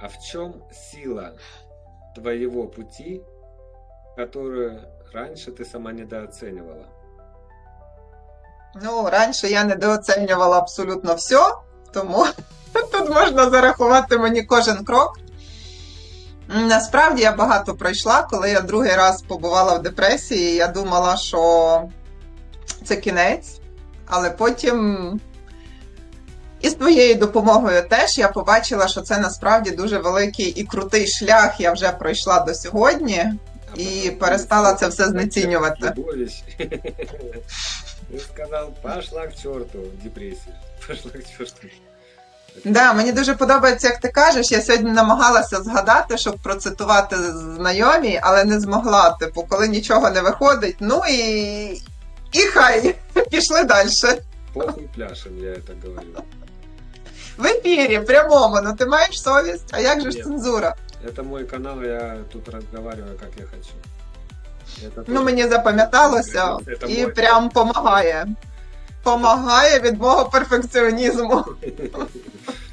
а в чем сила твоего пути, которую раньше ты сама недооценивала? Ну, раніше я недооцінювала абсолютно все, тому тут можна зарахувати мені кожен крок. Насправді я багато пройшла, коли я другий раз побувала в депресії, я думала, що це кінець, але потім і з твоєю допомогою теж я побачила, що це насправді дуже великий і крутий шлях я вже пройшла до сьогодні. А І потом перестала ты це все знецінювати. Любович. Ты сказал, пошла к черту, депрессия. Пошла к черту. Да, мені дуже подобається, як ти кажеш. Я сьогодні намагалася згадати, щоб процитувати знайомі, але не змогла. Типу, коли нічого не виходить, ну і, і хай пішли далі. Похуй пляшем, я это говорю. В ефірі, прямому, ну ти маєш совість, а як же ж Ні. цензура? Это мой канал, я тут разговариваю, как я хочу. Это Ну тоже- мені запам'яталося Это і мой прям помагає. Помагає від мого перфекціонізму.